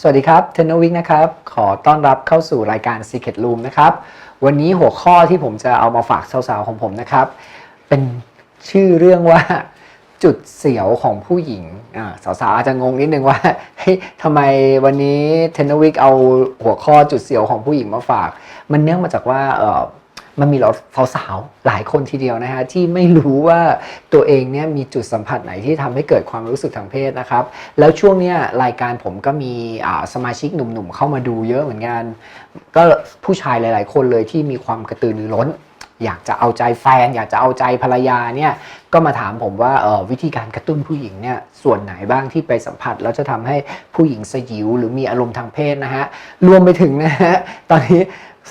สวัสดีครับเทนนวิกนะครับ ขอต้อนรับเข้าสู่รายการ Secret Room นะครับ วันนี้หัวข้อที่ผมจะเอามาฝากสาวๆของผมนะครับ เป็นชื่อเรื่องว่าจุดเสียวของผู้หญิงสาวๆอาจจะงงนิดนึงว่าเฮ้ยทำไมวันนี้เทนนวิกเอาหัวข้อจุดเสียวของผู้หญิงมาฝาก มันเนื่องมาจากว่า มันมีเราสาวๆหลายคนทีเดียวนะฮะที่ไม่รู้ว่าตัวเองเนี่ยมีจุดสัมผัสไหนที่ทำให้เกิดความรู้สึกทางเพศนะครับ แล้วช่วงเนี้ยรายการผมก็มีสมาชิกหนุ่มๆเข้ามาดูเยอะเหมือนกัน ก็ผู้ชายหลาย ๆ คนเลยที่มีความกระตือรือร้น อยากจะเอาใจแฟน อยากจะเอาใจภรรยาเนี่ยก็มาถามผมว่าออวิธีการกระตุ้นผู้หญิงเนี่ยส่วนไหนบ้างที่ไปสัมผัสแล้วจะทำให้ผู้หญิงสยิวหรือมีอารมณ์ทางเพศนะฮะรวมไปถึงนะฮะตอนนี้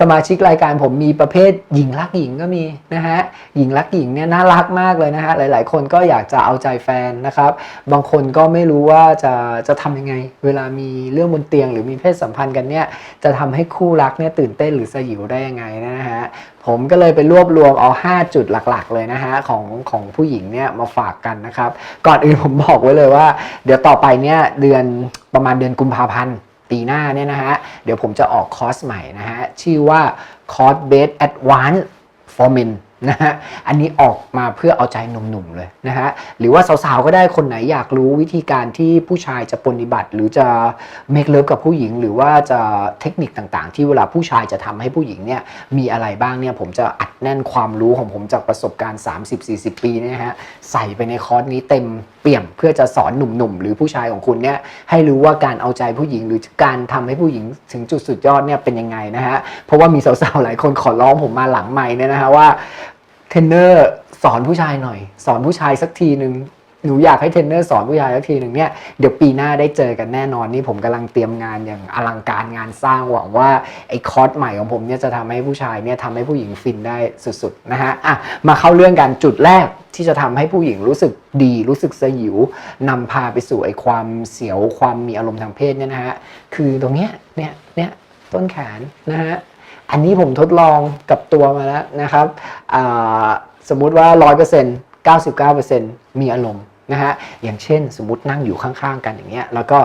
สมาชิกรายการผมมีประเภทหญิงรักหญิงก็มีนะฮะหญิงรักหญิงเนี่ยน่ารักมากเลยนะฮะหลาย ๆ คนก็อยากจะเอาใจแฟนนะครับ บางคนก็ไม่รู้ว่าจะจะทำยังไง เวลามีเรื่องบนเตียงหรือมีเพศสัมพันธ์กันเนี่ยจะทำให้คู่รักเนี่ยตื่นเต้นหรือสยิวได้ยังไงนะฮะผมก็เลยไปรวบรวมเอา 5 จุดหลัก ๆ เลยนะฮะของของผู้หญิงเนี่ยมาฝากกันนะครับ ก่อนอื่นผมบอกไว้เลยว่า เดี๋ยวต่อไปเนี่ยเดือนประมาณเดือนกุมภาพันธ์ ปีหน้าเนี่ยนะฮะ เดี๋ยวผมจะออกคอร์สใหม่นะฮะ ชื่อว่าคอร์สเบสแอดวานซ์ for men นะฮะ อันนี้ออกมาเพื่อเอาใจหนุ่มๆเลยนะฮะ หรือว่าสาวๆก็ได้คนไหนอยากรู้วิธีการที่ผู้ชายจะปฏิบัติ หรือจะเมคเลิฟกับผู้หญิง หรือว่าจะเทคนิคต่างๆ ที่เวลาผู้ชายจะทำให้ผู้หญิงเนี่ยมีอะไรบ้างเนี่ยผมจะอัดแน่นความรู้ของผมจากประสบการณ์ 30-40 ปีเนี่ยนะฮะใส่ไปในคอร์สนี้เต็มเปี่ยมเพื่อจะสอนหนุ่มๆหรือผู้ชายของคุณเนี่ยให้รู้ว่าการเอาใจผู้หญิงหรือการทำให้ผู้หญิงถึงจุดสุดยอดเนี่ยเป็นยังไงนะฮะเพราะว่ามีสาวๆหลายคนขอร้องผมมาหลังใหม่เนี่ยนะฮะว่า เทรนเนอร์สอนผู้ชายหน่อย สอนผู้ชายสักทีหนึ่งหนูอยากให้เทรนเนอร์สอนผู้ชายสักทีหนึ่งเนี่ยเดี๋ยวปีหน้าได้เจอกันแน่นอนนี่ผมกำลังเตรียมงานอย่างอลังการงานสร้างหวังว่าไอ้คอร์สใหม่ของผมเนี่ยจะทำให้ผู้ชายเนี่ยทำให้ผู้หญิงฟินได้สุดๆนะฮะอะมาเข้าเรื่องกันจุดแรกที่จะทำให้ผู้หญิงรู้สึกดีรู้สึกสยิวนำพาไปสู่ไอ้ความเสียวความมีอารมณ์ทางเพศเนี่ยนะฮะคือตรงเนี้ยเนี่ยเนี่ยต้นแขนนะฮะ อันนี้ผมทดลองกับตัวมาแล้วนะครับอ่าสมมุติว่า 100% 99%มีอารมณ์นะฮะ อย่างเช่นสมมตินั่งอยู่ข้างๆกันอย่างเงี้ย แล้วก็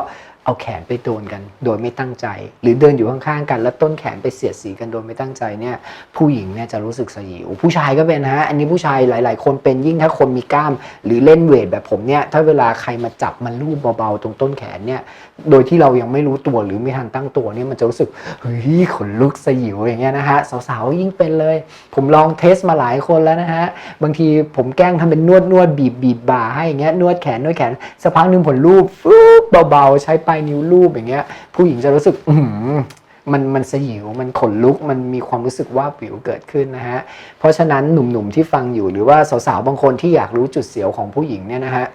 เอาแขนไปโดนกันโดยไม่ตั้งใจ หรือเดินอยู่ข้างๆกัน แล้วต้นแขนไปเสียดสีกันโดยไม่ตั้งใจเนี่ย ผู้หญิงเนี่ยจะรู้สึกสยิว ผู้ชายก็เป็นฮะ อันนี้ผู้ชายหลาย ๆ คนเป็นยิ่งถ้าคนมีกล้าม หรือเล่นเวทแบบผมเนี่ย ถ้าเวลาใครมาจับมันลูบเบาๆตรงต้นแขนเนี่ย โดยที่เรายังไม่รู้ตัวหรือไม่ทันตั้งตัวเนี่ยมันจะรู้สึกเฮ้ยขนลุกสยิวอย่างเงี้ยนะฮะสาวๆยิ่งเป็นเลย ผมลองเทสมาหลายคนแล้วนะฮะบางทีผมแกล้งทำเป็นนวดนวดบีบบีบบ่าให้อย่างเงี้ยนวดแขนนวดแขนสักพักหนึ่งผลรูปฟึ๊บเบาๆ ใช้ปลายนิ้วรูปอย่างเงี้ยผู้หญิงจะรู้สึกอืมันมันสยิวมันขนลุกมันมีความรู้สึกว่าบวิวเกิดขึ้นนะฮะเพราะฉะนั้นหนุ่มๆที่ฟังอยู่หรือว่าสาวๆบางคนที่อยากรู้จุดเสียวของผู้หญิงเนี่ยนะฮะ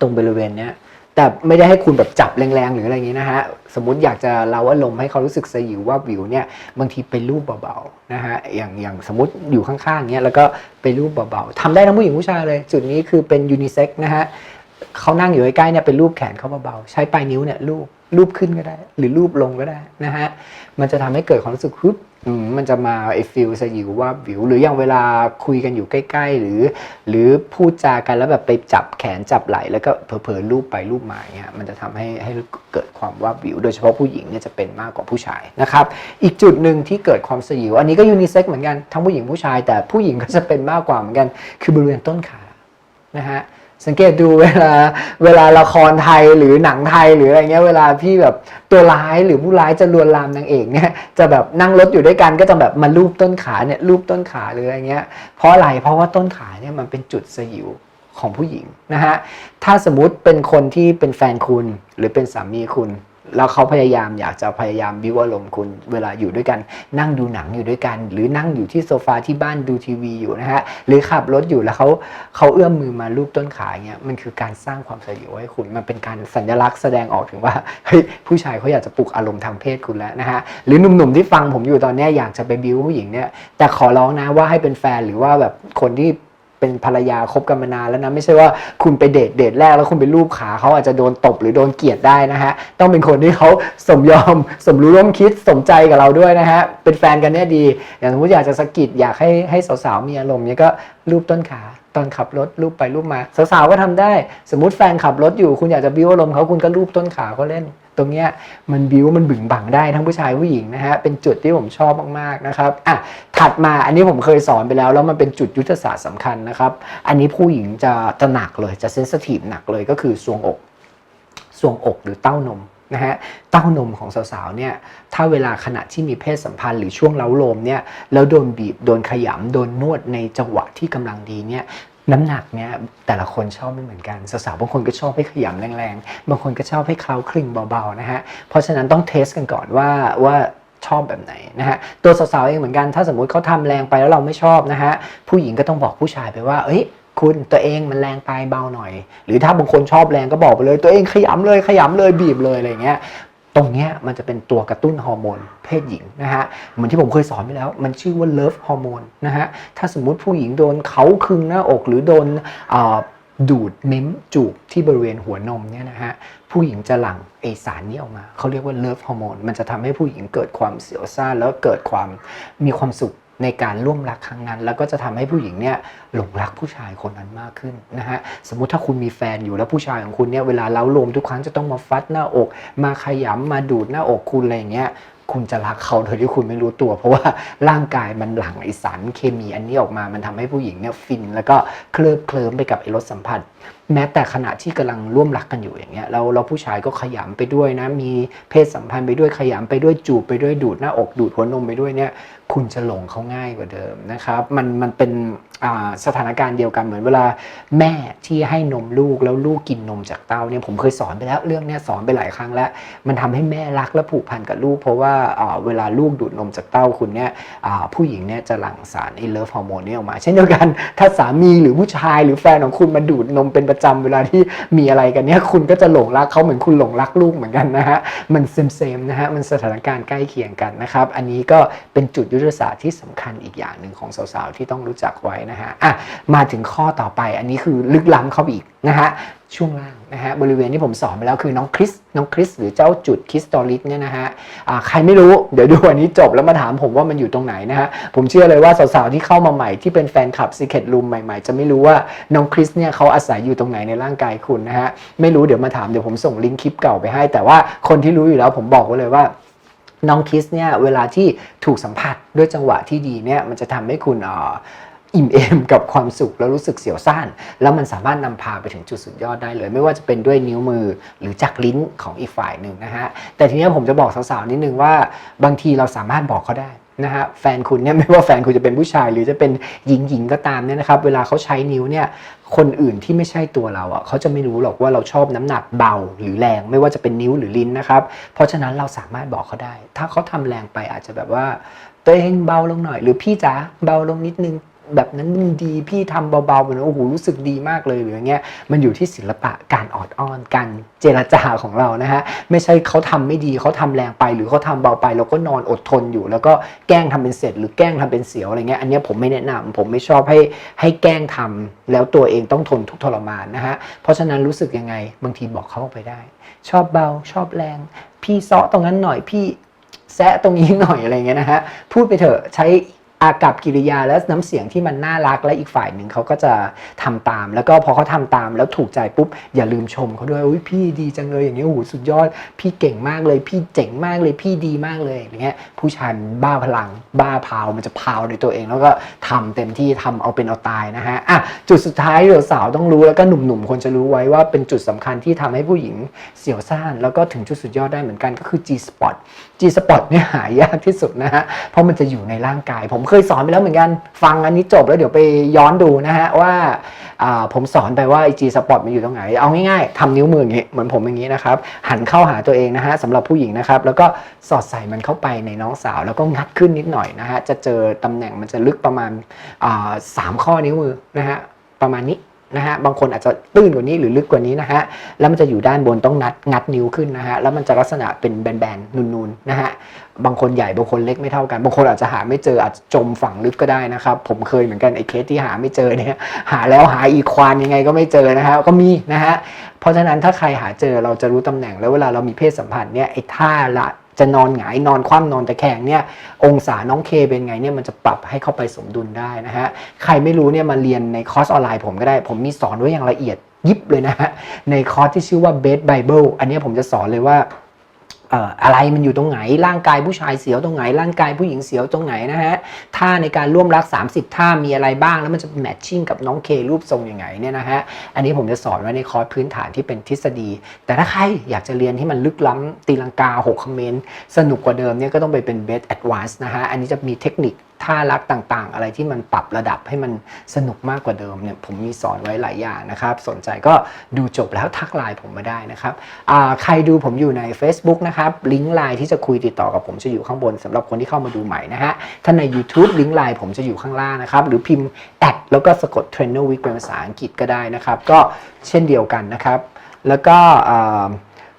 ตรงบริเวณเนี้ย แต่ไม่ได้ให้คุณแบบจับแรงๆ หรืออะไรอย่างนี้นะฮะ สมมติอยากจะเล่าอารมณ์ให้เขารู้สึกสยิวว่าวิวเนี่ยบางทีไปรูปเบาๆนะฮะอย่างอย่างสมมติอยู่ข้างๆเนี้ยแล้วก็ไปรูปเบาๆทำได้ทั้งผู้หญิงผู้ชายเลย จุดนี้คือเป็นยูนิเซ็กนะฮะเขานั่งอยู่ใกล้ๆเนี่ยเป็นรูปแขนเขาเบาๆใช้ปลายนิ้วเนี่ยรูปรูปขึ้นก็ได้ หรือรูปลงก็ได้นะฮะมันจะทำให้เกิดความรู้สึกฮึบ มันจะมาไอฟิลสยิวว่าวิว หรืออย่างเวลาคุยกันอยู่ใกล้ ๆ หรือ หรือพูดจากันแล้วแบบไปจับแขนจับไหล่แล้วก็เผลอๆรูปไปรูปมาเงี้ยมันจะทำให้ให้เกิดความว่าบวิว โดยเฉพาะผู้หญิงเนี่ยจะเป็นมากกว่าผู้ชายนะครับอีกจุดหนึ่งที่เกิดความสยิว อันนี้ก็ยูนิเซ็กเหมือนกันทั้งผู้หญิงผู้ชาย แต่ผู้หญิงก็จะเป็นมากกว่าเหมือนกัน คือบริเวณต้นขานะฮะ สังเกตดูเวลาเวลาละครไทยหรือหนังไทยหรืออะไรเงี้ยเวลาพี่แบบตัวร้ายหรือผู้ร้ายจะลวนลามนางเอกเนี่ยจะแบบนั่งรถอยู่ด้วยกันก็จะแบบมาลูบต้นขาเนี่ยลูบต้นขาหรืออะไรเงี้ยเพราะอะไรเพราะว่าต้นขาเนี่ยมันเป็นจุดสยิวของผู้หญิงนะฮะถ้าสมมุติเป็นคนที่เป็นแฟนคุณหรือเป็นสามีคุณ แล้วเขาพยายามอยากจะพยายามบิวอารมณ์คุณเวลาอยู่ด้วยกัน นั่งดูหนังอยู่ด้วยกัน หรือนั่งอยู่ที่โซฟาที่บ้านดูทีวีอยู่นะฮะหรือขับรถอยู่แล้วเขาเขาเอื้อมมือมาลูบต้นขาเงี้ยมันคือการสร้างความสยิวให้คุณมันเป็นการสัญลักษณ์แสดงออกถึงว่าเฮ้ยผู้ชายเขาอยากจะปลุกอารมณ์ทางเพศคุณแล้วนะฮะหรือหนุ่มๆที่ฟังผมอยู่ตอนนี้อยากจะไปบิวผู้หญิงเนี่ยแต่ขอร้องนะว่าให้เป็นแฟนหรือว่าแบบคนที่ เป็นภรรยาคบกันมานานแล้วนะไม่ใช่ว่าคุณไปเดทเดทแรกแล้วคุณไปรูปขาเขาอาจจะโดนตบหรือโดนเกลียดได้นะฮะต้องเป็นคนที่เขาสมยอมสมรู้ร่วมคิดสมใจกับเราด้วยนะฮะเป็นแฟนกันเนี่ยดี อย่างสมมติอยากจะสะกิดอยากให้ให้สาวๆมีอารมณ์เนี่ยก็รูปต้นขา ตอนขับรถรูปไปรูปมา สาวๆก็ทำได้ สมมติแฟนขับรถอยู่คุณอยากจะบิ้วอารมณ์เขาคุณก็รูปต้นขาเขาเล่น ตรงเนี้ยมันบิ้วมันบึ่งบังได้ทั้งผู้ชายผู้หญิงนะฮะเป็นจุดที่ผมชอบมากๆนะครับอะถัดมาอันนี้ผมเคยสอนไปแล้ว แล้วมันเป็นจุดยุทธศาสตร์สำคัญนะครับ อันนี้ผู้หญิงจะจะหนักเลยจะเซนสทีฟหนักเลยก็คือทรวงอกทรวงอกหรือเต้านม นะฮะเต้านมของสาวๆเนี่ยถ้าเวลาขณะที่มีเพศสัมพันธ์หรือช่วงเล้าลมเนี่ยแล้วโดนบีบโดนขยำโดนนวดในจังหวะที่กำลังดีเนี่ยน้ำหนักเนี่ยแต่ละคนชอบไม่เหมือนกันสาวๆบางคนก็ชอบให้ขยำแรงๆ บางคนก็ชอบให้เคล้าคลึงเบาๆนะฮะเพราะฉะนั้นต้องเทสกันก่อนว่าว่าชอบแบบไหนนะฮะตัวสาวๆเองเหมือนกันถ้าสมมุติเขาทำแรงไปแล้วเราไม่ชอบนะฮะผู้หญิงก็ต้องบอกผู้ชายไปว่าเอ้ย คุณตัวเองมันแรงไปเบาหน่อย หรือถ้าบางคนชอบแรงก็บอกไปเลย ตัวเองขยำเลยขยำเลยบีบเลยอะไรเงี้ยตรงเนี้ยมันจะเป็นตัวกระตุ้นฮอร์โมนเพศหญิงนะฮะเหมือนที่ผมเคยสอนไปแล้ว มันชื่อว่าเลิฟฮอร์โมนนะฮะถ้าสมมุติผู้หญิงโดนเขาคึงหน้าอก หรือโดนดูดเม้มจูบที่บริเวณหัวนมเนี่ยนะฮะผู้หญิงจะหลั่งเอสารนี้ออกมา เขาเรียกว่าเลิฟฮอร์โมนมันจะทำให้ผู้หญิงเกิดความเสียวซ่าแล้วเกิดความมีความสุข ในการร่วมรักครั้งนั้น แล้วก็จะทำให้ผู้หญิงเนี่ยหลงรักผู้ชายคนนั้นมากขึ้นนะฮะสมมุติถ้าคุณมีแฟนอยู่แล้วผู้ชายของคุณเนี่ยเวลาเล้าโลมทุกครั้งจะต้องมาฟัดหน้าอก มาขยำมาดูดหน้าอกคุณอะไรอย่างเงี้ยคุณจะรักเขาโดยที่คุณไม่รู้ตัว เพราะว่าร่างกายมันหลั่งไอสารเคมีอันนี้ออกมา มันทำให้ผู้หญิงเนี่ยฟิน แล้วก็เคลิบเคลิ้มไปกับไอรสสัมผัส แม้แต่ขณะที่กำลังร่วมรักกันอยู่อย่างเงี้ยแล้วแล้วผู้ชายก็ขยำไปด้วยนะ มีเพศสัมพันธ์ไปด้วยขยำไปด้วยจูบไปด้วยดูดหน้าอกดูดหัวนมไปด้วยเนี่ย คุณจะหลงเขาง่ายกว่าเดิมนะครับ มันมันเป็นสถานการณ์เดียวกันเหมือนเวลาแม่ที่ให้นมลูกแล้วลูกกินนมจากเต้าเนี่ยผมเคยสอนไปแล้วเรื่องเนี้ยสอนไปหลายครั้งแล้ว มันทำให้แม่รักและผูกพันกับลูก เพราะว่าเวลาลูกดูดนมจากเต้าคุณเนี่ยผู้หญิงเนี่ยจะหลั่งสารไอเลิฟฮอร์โมนนี้ออกมา เช่นเดียวกันถ้าสามีหรือผู้ชายหรือแฟนของคุณมาดูดนมเป็นประจำเวลาที่มีอะไรกันเนี่ยคุณก็จะหลงรักเขาเหมือนคุณหลงรักลูกเหมือนกันนะฮะมันเซมเซมๆนะฮะมันสถานการณ์ใกล้เคียงกันนะครับอันนี้ก็เป็นจุดยุทธศาสตร์ที่สำคัญอีกอย่างหนึ่งของสาวๆที่ต้องรู้จักไว้นะฮะอะมาถึงข้อต่อไปอันนี้คือลึกล้ำเข้าไปอีก นะฮะช่วงล่างนะฮะบริเวณที่ผมสอนไปแล้วคือน้องคริสน้องคริสหรือเจ้าจุดคริสตอลิสเนี่ยนะฮะใครไม่รู้เดี๋ยวดูวันนี้จบแล้วมาถามผมว่ามันอยู่ตรงไหนนะฮะผมเชื่อเลยว่าสาวๆที่เข้ามาใหม่ที่เป็นแฟนคลับ Secret Room ใหม่ๆ จะไม่รู้ว่าน้องคริสเนี่ยเขาอาศัยอยู่ตรงไหนในร่างกายคุณนะฮะไม่รู้เดี๋ยวมาถามเดี๋ยวผมส่งลิงก์คลิปเก่าไปให้ แต่ว่าคนที่รู้อยู่แล้วผมบอกไว้เลยว่าน้องคิสเนี่ยเวลาที่ถูกสัมผัสด้วยจังหวะที่ดีเนี่ยมันจะทำให้คุณอ่อ อิ่มเอมกับความสุขแล้วรู้สึกเสียวซ่าน แล้วมันสามารถนำพาไปถึงจุดสุดยอดได้เลย ไม่ว่าจะเป็นด้วยนิ้วมือหรือจากลิ้นของอีกฝ่ายหนึ่งนะฮะแต่ทีนี้ผมจะบอกสาวๆนิดนึงว่าบางทีเราสามารถบอกเขาได้นะฮะแฟนคุณเนี่ยไม่ว่าแฟนคุณจะเป็นผู้ชาย หรือจะเป็นหญิงหญิงก็ตามเนี่ยนะครับ เวลาเขาใช้นิ้วเนี่ยคนอื่นที่ไม่ใช่ตัวเราอะเขาจะไม่รู้หรอกว่าเราชอบน้ำหนักเบาหรือแรง ไม่ว่าจะเป็นนิ้วหรือลิ้นนะครับ เพราะฉะนั้นเราสามารถบอกเขาได้ ถ้าเขาทำแรงไปอาจจะแบบว่าตัวเองเบาลงหน่อย หรือพี่จ๋าเบาลงนิดนึง แบบนั้นมันดีพี่ทำเบาๆเหมือนโอ้โหรู้สึกดีมากเลยหรืออย่างเงี้ยมันอยู่ที่ศิลปะการออดอ้อนการเจรจาของเรานะฮะไม่ใช่เขาทำไม่ดีเขาทำแรงไปหรือเขาทำเบาไปเราก็นอนอดทนอยู่ แล้วก็แกล้งทำเป็นเสร็จ หรือแกล้งทำเป็นเสียวอะไรเงี้ยอันนี้ผมไม่แนะนำผมไม่ชอบให้ให้แกล้งทำแล้วตัวเองต้องทนทุกทรมานนะฮะเพราะฉะนั้นรู้สึกยังไงบางทีบอกเขาไปได้ ชอบเบาชอบแรง พี่เซาะตรงนั้นหน่อยพี่แซะตรงนี้หน่อยอะไรเงี้ยนะฮะพูดไปเถอะใช้ อากับกิริยาและน้ำเสียงที่มันน่ารักและอีกฝ่ายหนึ่งเขาก็จะทำตาม แล้วก็พอเขาทำตามแล้วถูกใจปุ๊บอย่าลืมชมเขาด้วยอุ้ยพี่ดีจังเลยอย่างนี้ยโอ้โหสุดยอด พี่เก่งมากเลย พี่เจ๋งมากเลยพี่ดีมากเลยอย่างเงี้ยผู้ชายบ้าพลัง บ้าพาวมันจะพาวในตัวเอง แล้วก็ทำเต็มที่ทำเอาเป็นเอาตายนะฮะอะจุดสุดท้ายที่สาวต้องรู้แล้วก็หนุ่มๆควรจะรู้ไว้ว่าเป็นจุดสำคัญที่ทำให้ผู้หญิงเสียวซ่านแล้วก็ถึงจุดสุดยอดได้เหมือนกันก็คือ G spot G spot เนี่ยหายากที่สุดนะฮะเพราะมันจะอยู่ในร่างกายผมเคยสอนไปแล้วเหมือนกัน ฟังอันนี้จบแล้วเดี๋ยวไปย้อนดูนะฮะว่าผมสอนไปว่าไอ G spot มันอยู่ตรงไหน เอาง่ายๆทำนิ้วมืออย่างงี้เหมือนผมอย่างนี้นะครับ หันเข้าหาตัวเองนะฮะสำหรับผู้หญิงนะครับ แล้วก็สอดใส่มันเข้าไปในน้องสาว แล้วก็งัดขึ้นนิดหน่อยนะฮะจะเจอตำแหน่งมันจะลึกประมาณสามข้อนิ้วมือนะฮะประมาณนี้ นะฮะบางคนอาจจะตื้นกว่านี้หรือลึกกว่านี้นะฮะแล้วมันจะอยู่ด้านบนต้องนัดงัดนิ้วขึ้นนะฮะแล้วมันจะลักษณะเป็นแบนๆนูนๆนะฮะบางคนใหญ่บางคนเล็กไม่เท่ากัน บางคนอาจจะหาไม่เจออาจจะจมฝังลึกก็ได้นะครับผมเคยเหมือนกันไอ้เคสที่หาไม่เจอเนี่ยหาแล้วหาอีควานยังไงก็ไม่เจอนะฮะก็มีนะฮะเพราะฉะนั้นถ้าใครหาเจอเราจะรู้ตำแหน่งแล้วเวลาเรามีเพศสัมพันธ์เนี่ยไอ้ท่าละ จะนอนหงายนอนคว่ำนอนตะแคงเนี่ยองศาน้องเคเป็นไงเนี่ยมันจะปรับให้เข้าไปสมดุลได้นะฮะใครไม่รู้เนี่ยมาเรียนในคอร์สออนไลน์ผมก็ได้ ผมมีสอนไว้อย่างละเอียดยิบเลยนะฮะในคอร์สที่ชื่อว่า Bed Bible อันนี้ผมจะสอนเลยว่า อะไรมันอยู่ตรงไหน ร่างกายผู้ชายเสียวตรงไหน ร่างกายผู้หญิงเสียวตรงไหนนะฮะท่าในการร่วมรัก 30 ท่ามีอะไรบ้าง แล้วมันจะแมทชิ่งกับน้องเครูปทรงยังไงเนี่ยนะฮะอันนี้ผมจะสอนไว้ในคอร์สพื้นฐานที่เป็นทฤษฎี แต่ถ้าใครอยากจะเรียนที่มันลึกล้ำตีลังกา6คอมเมนต์สนุกกว่าเดิมเนี่ยก็ต้องไปเป็นเบสแอดวานซ์นะฮะอันนี้จะมีเทคนิค ท่ารักต่างๆ อะไรที่มันปรับระดับให้มันสนุกมากกว่าเดิมเนี่ยผมมีสอนไว้หลายอย่างนะครับ สนใจก็ดูจบแล้วทักไลน์ผมมาได้นะครับใครดูผมอยู่ใน Facebook นะครับลิงก์ไลน์ที่จะคุยติดต่อกับผมจะอยู่ข้างบนสำหรับคนที่เข้ามาดูใหม่นะฮะถ้าใน YouTube ลิงก์ไลน์ผมจะอยู่ข้างล่างนะครับ หรือพิมพ์แอดแล้วก็สะกด Trainer Week เป็นภาษาอังกฤษก็ได้นะครับ ก็เช่นเดียวกันนะครับ แล้วก็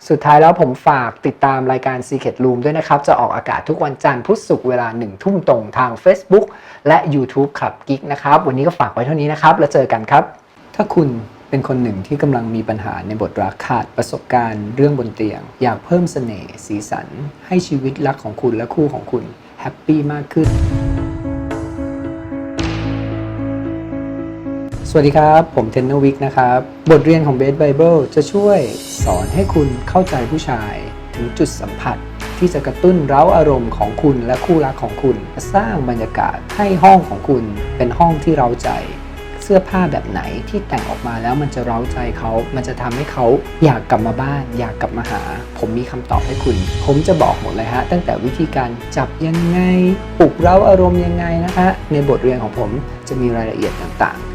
สุดท้ายแล้วผมฝากติดตามรายการ Secret Room ด้วยนะครับ จะออกอากาศทุกวันจันทร์พุธศุกร์เวลา1ทุ่มตรงทาง Facebook และ YouTube ขับกิ๊กนะครับ วันนี้ก็ฝากไว้เท่านี้นะครับ แล้วเจอกันครับ ถ้าคุณเป็นคนหนึ่งที่กำลังมีปัญหาในบทรักขาดประสบการณ์เรื่องบนเตียง อยากเพิ่มเสน่ห์สีสัน ให้ชีวิตรักของคุณและคู่ของคุณแฮปปี้มากขึ้น วัสดีครับ ผมเทนเนวิกนะครับ บทเรียนของ b บ s Bible จะช่วยสอนให้คุณเข้าใจผู้ชาย ถึงจุดสัมผัส ที่จะกระตุ้นเร้าอารมณ์ของคุณและคู่รักของคุณ สร้างบรรยากาศให้ห้องของคุณเป็นห้องที่เร้าใจ เสื้อผ้าแบบไหนที่แต่งออกมาแล้วมันจะเร้าใจเขา มันจะทำให้เขาอยากกลับมาบ้าน อยากกลับมาหา ผมมีคำตอบให้คุณ ผมจะบอกหมดเลยฮะ ตั้งแต่วิธีการจับยังไง ปลุกเร้าอารมณ์ยังไงนะฮะในบทเรียนของผมจะมีรายละเอียดต่างๆ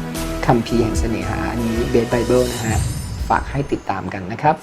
คำพีร์แห่งเสน่หาอันนี้เบสไบเบิลนะฮะ ฝากให้ติดตามกันนะครับ